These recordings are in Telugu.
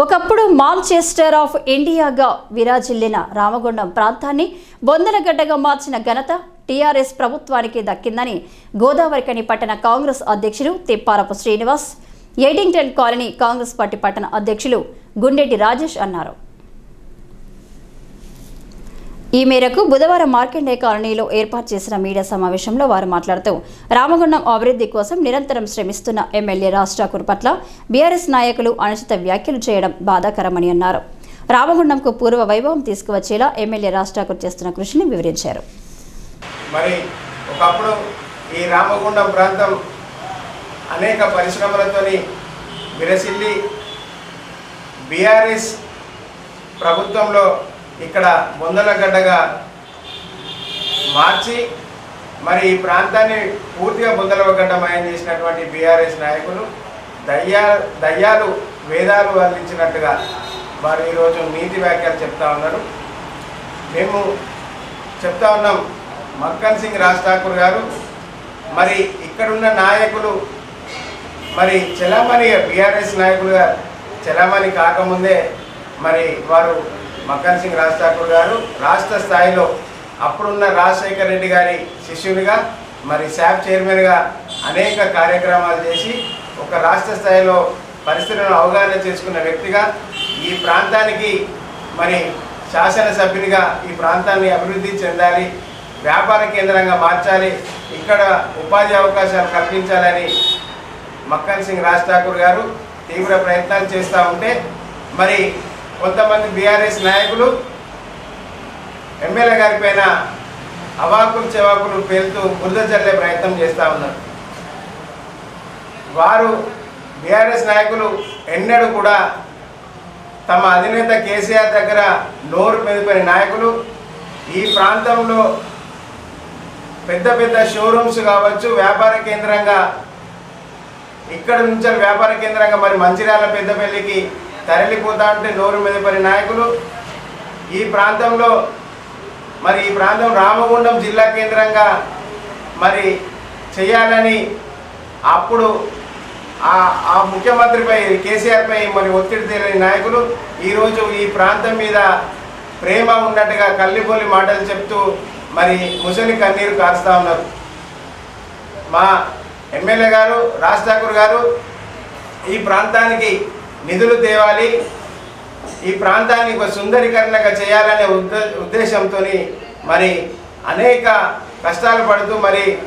ఒకప్పుడు మాంచెస్టర్ ఆఫ్ ఇండియాగా విరాజిల్లిన రామగుండం ప్రాంతాన్ని బొందరగడ్డగా మార్చిన ఘనత టీఆర్ఎస్ ప్రభుత్వానికి దక్కిందని గోదావరికని పట్టణ కాంగ్రెస్ అధ్యక్షులు తిప్పారపు శ్రీనివాస్ ఎయిటింగ్టన్ కాలనీ కాంగ్రెస్ పార్టీ పట్టణ అధ్యక్షులు గుండెటి రాజేష్ అన్నారు. ఈ మేరకు బుధవారం మార్కెండే కాలనీలో ఏర్పాటు చేసిన మీడియా సమావేశంలో వారు మాట్లాడుతూ రామగుండం అభివృద్ధి కోసం నిరంతరం శ్రమిస్తున్న ఎమ్మెల్యే రాజ్ ఠాకూర్ పట్ల బీఆర్ఎస్ నాయకులు అనుచిత వ్యాఖ్యలు చేయడం బాధాకరమని అన్నారు. రామగుండంకు పూర్వ వైభవం తీసుకువచ్చేలా ఎమ్మెల్యే రాజ్ ఠాకూర్ చేస్తున్న కృషిని వివరించారు. మరి ఒకప్పుడు ఈ రామగుండం ప్రాంతం అనేక పరిశ్రమలతోని విరసిల్లి బీఆర్ఎస్ ప్రభుత్వంలో ఇక్కడ బొందల గడ్డగా మార్చి మరి ఈ ప్రాంతాన్ని పూర్తిగా బొందలగడ్డమయం చేసినటువంటి బీఆర్ఎస్ నాయకులు దయ్యా దయ్యాలు వేదాలు అందించినట్టుగా వారు ఈరోజు నీతి వ్యాఖ్యలు చెప్తా ఉన్నారు. మేము చెప్తా ఉన్నాం మక్కన్ సింగ్ రాజ్ ఠాకూర్ గారు మరి ఇక్కడున్న నాయకులు మరి చలామణి బీఆర్ఎస్ నాయకులుగా చలామణి కాకముందే మరి వారు మక్కన్ సింగ్ రాజ్ ఠాకూర్ గారు రాష్ట్ర స్థాయిలో అప్పుడున్న రాజశేఖర్ రెడ్డి గారి శిష్యునిగా మరి శాప్ చైర్మన్గా అనేక కార్యక్రమాలు చేసి ఒక రాష్ట్ర స్థాయిలో పరిస్థితులను అవగాహన చేసుకున్న వ్యక్తిగా ఈ ప్రాంతానికి మరి శాసనసభ్యునిగా ఈ ప్రాంతాన్ని అభివృద్ధి చెందాలి వ్యాపార కేంద్రంగా మార్చాలి ఇక్కడ ఉపాధి అవకాశాలు కల్పించాలని మక్కన్ సింగ్ రాజ్ ఠాకూర్ గారు తీవ్ర ప్రయత్నాలు చేస్తూ ఉంటే మరి కొంతమంది బీఆర్ఎస్ నాయకులు ఎమ్మెల్యే గారి పైన అవాకులు చెవాకులు పేలుతూ బురద చల్లే ప్రయత్నం చేస్తూ ఉన్నారు. వారు బీఆర్ఎస్ నాయకులు ఎన్నడూ కూడా తమ అధినేత కేసీఆర్ దగ్గర నోరు మెదిపోయిన నాయకులు. ఈ ప్రాంతంలో పెద్ద పెద్ద షోరూమ్స్ కావచ్చు వ్యాపార కేంద్రంగా ఇక్కడ నుంచి వ్యాపార కేంద్రంగా మరి మంచిర్యాల పెద్దపల్లికి తరలిపోతా ఉంటే నోరు మెదిపని నాయకులు. ఈ ప్రాంతంలో మరి ఈ ప్రాంతం రామగుండం జిల్లా కేంద్రంగా మరి చేయాలని అప్పుడు ఆ ఆ ముఖ్యమంత్రిపై కేసీఆర్పై మరి ఒత్తిడి తెలియని నాయకులు ఈరోజు ఈ ప్రాంతం మీద ప్రేమ ఉన్నట్టుగా కల్లిపోలి మాటలు చెప్తూ మరి ముసలి కన్నీరు కారుస్తూ ఉన్నారు. మా ఎమ్మెల్యే గారు రాజ్ ఠాకూర్ గారు ఈ ప్రాంతానికి నిధులు తేవాలి. ఈ ప్రాంతాన్ని ఒక సుందరీకరణగా చేయాలనే ఉద్ద ఉద్దేశంతో మరి అనేక కష్టాలు పడుతూ మరి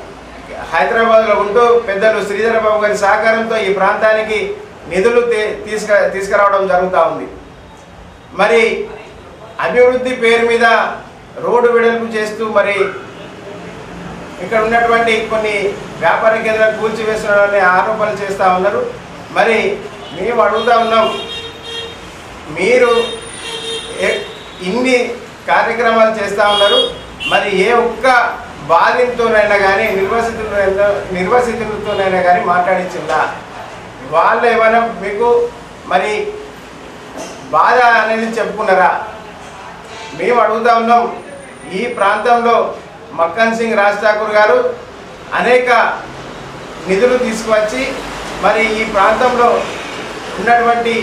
హైదరాబాద్లో ఉంటూ పెద్దలు శ్రీధర బాబు గారి సహకారంతో ఈ ప్రాంతానికి నిధులు తీ- తీసుక తీసుకురావడం జరుగుతూ ఉంది. మరి అభివృద్ధి పేరు మీద రోడ్డు వెడల్పు చేస్తూ మరి ఇక్కడ ఉన్నటువంటి కొన్ని వ్యాపార కేంద్రాలు కూల్చివేస్తున్నారనే ఆరోపణలు చేస్తూ ఉన్నారు. మరి మేము అడుగుతా ఉన్నాం. మీరు ఇన్ని కార్యక్రమాలు చేస్తూ ఉన్నారు. మరి ఏ ఒక్క బాధితులైనా కానీ నిర్వసితులైనా నిర్వసితులతోనైనా కానీ మాట్లాడించిందా? వాళ్ళు ఏమైనా మీకు మరి బాధ అనేది చెప్పుకున్నారా? మేము అడుగుతా ఉన్నాం. ఈ ప్రాంతంలో మక్కన్ సింగ్ రాజ్ ఠాకూర్ గారు అనేక నిధులు తీసుకువచ్చి మరి ఈ ప్రాంతంలో ఉన్నటువంటి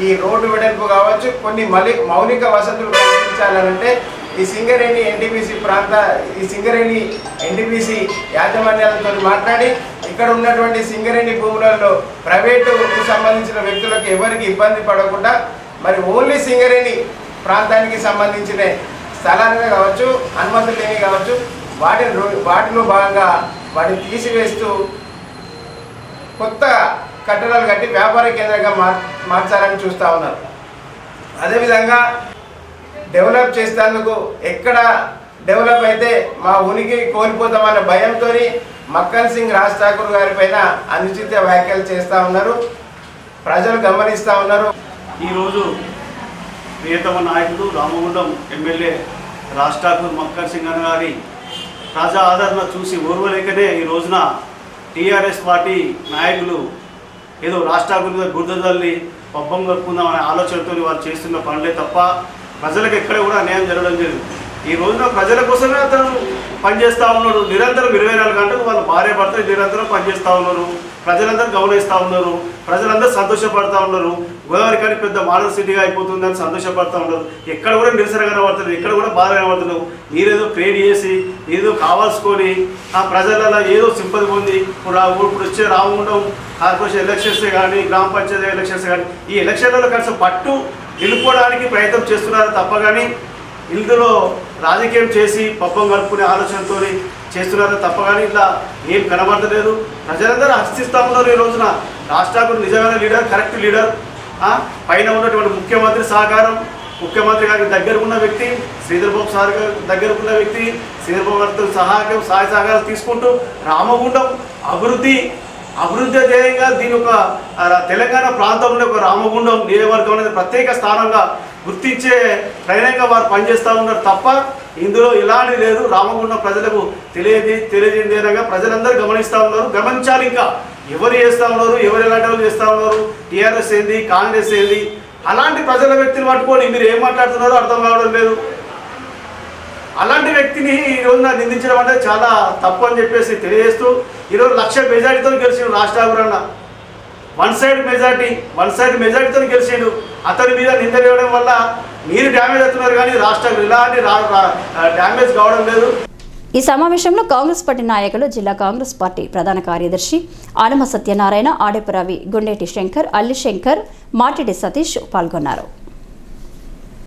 ఈ రోడ్డు వెడల్పు కావచ్చు కొన్ని మలి మౌలిక వసతులు కల్పించాలంటే ఈ సింగరేణి ఎన్టీపీసీ ప్రాంత ఈ సింగరేణి ఎన్టీపీసీ యాజమాన్యాలతో మాట్లాడి ఇక్కడ ఉన్నటువంటి సింగరేణి భూములలో ప్రైవేటుకు సంబంధించిన వ్యక్తులకు ఎవరికి ఇబ్బంది పడకుండా మరి ఓన్లీ సింగరేణి ప్రాంతానికి సంబంధించిన స్థలాలుగా కావచ్చు అనుమతులు లేని కావచ్చు వాటిని రో- వాటిలో భాగంగా వాటిని తీసివేస్తూ కొత్త కట్టడాలు కట్టి వ్యాపార కేంద్రంగా మార్ మార్చాలని చూస్తూ ఉన్నారు. అదేవిధంగా డెవలప్ చేసేందుకు ఎక్కడ డెవలప్ అయితే మా ఉనికి కోల్పోతామన్న భయంతో మక్కన్ సింగ్ రాజ్ ఠాకూర్ గారి పైన అనుచిత వ్యాఖ్యలు చేస్తూ ఉన్నారు. ప్రజలు గమనిస్తూ ఉన్నారు. ఈరోజు ప్రియతమ నాయకుడు రామగుండం ఎమ్మెల్యే రాజ్ ఠాకూర్ మక్కన్ సింగ్ అన్న గారి ప్రజా ఆదరణ చూసి ఓర్వలేకనే ఈ రోజున టీఆర్ఎస్ పార్టీ నాయకులు ఏదో రాష్ట్రాభివృద్ధి ఠాకూర్ పబ్బం కలుపుకుందాం అనే ఆలోచనతో వారు చేస్తున్న పనులే తప్ప ప్రజలకు ఎక్కడ కూడా అన్యాయం జరగడం లేదు. ఈ రోజున ప్రజల కోసమే అతను పనిచేస్తూ ఉన్నాడు. నిరంతరం ఇరవై నాలుగు గంటలు వాళ్ళ భార్య భర్త నిరంతరం పనిచేస్తూ ఉన్నారు. ప్రజలందరూ గౌరవిస్తూ ఉన్నారు. ప్రజలందరూ సంతోషపడతా ఉన్నారు. గోదావరి కానీ పెద్ద మోడల్ సిటీగా అయిపోతుందని సంతోషపడతా ఉన్నారు. ఎక్కడ కూడా నిరసన కనబడుతుంది ఎక్కడ కూడా బాధ కనబడుతున్నావు మీరేదో క్రియేట్ చేసి ఏదో కావాల్సుకొని ఆ ప్రజలలో ఏదో సింపతి పొంది ఇప్పుడు రా- ఇప్పుడు వచ్చే రామగుండం కార్పొరేషన్ ఎలక్షన్స్ కానీ గ్రామ పంచాయతీ ఎలక్షన్స్ కానీ ఈ ఎలక్షన్లలో కలిసి పట్టు నిలుపుకోవడానికి ప్రయత్నం చేస్తున్నారు తప్ప కానీ ఇందులో రాజకీయం చేసి పబ్బం కలుపుకునే ఆలోచనతో చేస్తున్నారు తప్ప కానీ ఇట్లా ఏం కనబడతలేదు. ప్రజలందరూ హర్షిస్తూ ఈ రోజున. రాష్ట్రాలకు నిజమైన లీడర్ కరెక్ట్ లీడర్. పైన ఉన్నటువంటి ముఖ్యమంత్రి సహకారం ముఖ్యమంత్రి గారికి దగ్గర ఉన్న వ్యక్తి శ్రీధర్బాబు సార్ గారి దగ్గర ఉన్న వ్యక్తి శ్రీధర్బాబు గారితో సహాయం సహాయ సహకారాలు తీసుకుంటూ రామగుండం అభివృద్ధి అభివృద్ధి ధ్యేయంగా దీని ఒక తెలంగాణ ప్రాంతంలో ఒక రామగుండం నియోజకవర్గం అనేది ప్రత్యేక స్థానంగా గుర్తించే ప్రయాణంగా వారు పనిచేస్తూ ఉన్నారు తప్ప ఇందులో ఇలాంటి లేదు. రామగుండం ప్రజలకు తెలియదు తెలియజేయడంగా ప్రజలందరూ గమనిస్తూ ఉన్నారు. గమనించాలి ఇంకా. ఎవరు చేస్తూ ఉన్నారు ఎవరు ఎలాంటి వాళ్ళు చేస్తూ ఉన్నారు టీఆర్ఎస్ ఏంది కాంగ్రెస్ ఏంది? అలాంటి ప్రజల వ్యక్తిని పట్టుకొని మీరు ఏం మాట్లాడుతున్నారో అర్థం కావడం లేదు. అలాంటి వ్యక్తిని ఈ రోజున నిందించడం అంటే చాలా తప్పు అని చెప్పేసి తెలియజేస్తూ ఈరోజు లక్ష మెజార్టీతో గెలిచిన రాష్ట్రాభిరణ one side majority one side మెజార్టీతో గెలిచాడు. అతని మీద నింద వేయడం వల్ల మీరు డ్యామేజ్ అవుతున్నారు కానీ రాష్ట్రం ఇలాంటి డ్యామేజ్ కావడం లేదు. ఈ సమావేశంలో కాంగ్రెస్ పార్టీ నాయకులు జిల్లా కాంగ్రెస్ పార్టీ ప్రధాన కార్యదర్శి ఆనమ సత్యనారాయణ ఆడెపు రవి గుండేటి శంకర్ అల్లి శంకర్ మాటిడి సతీష్ పాల్గొన్నారు.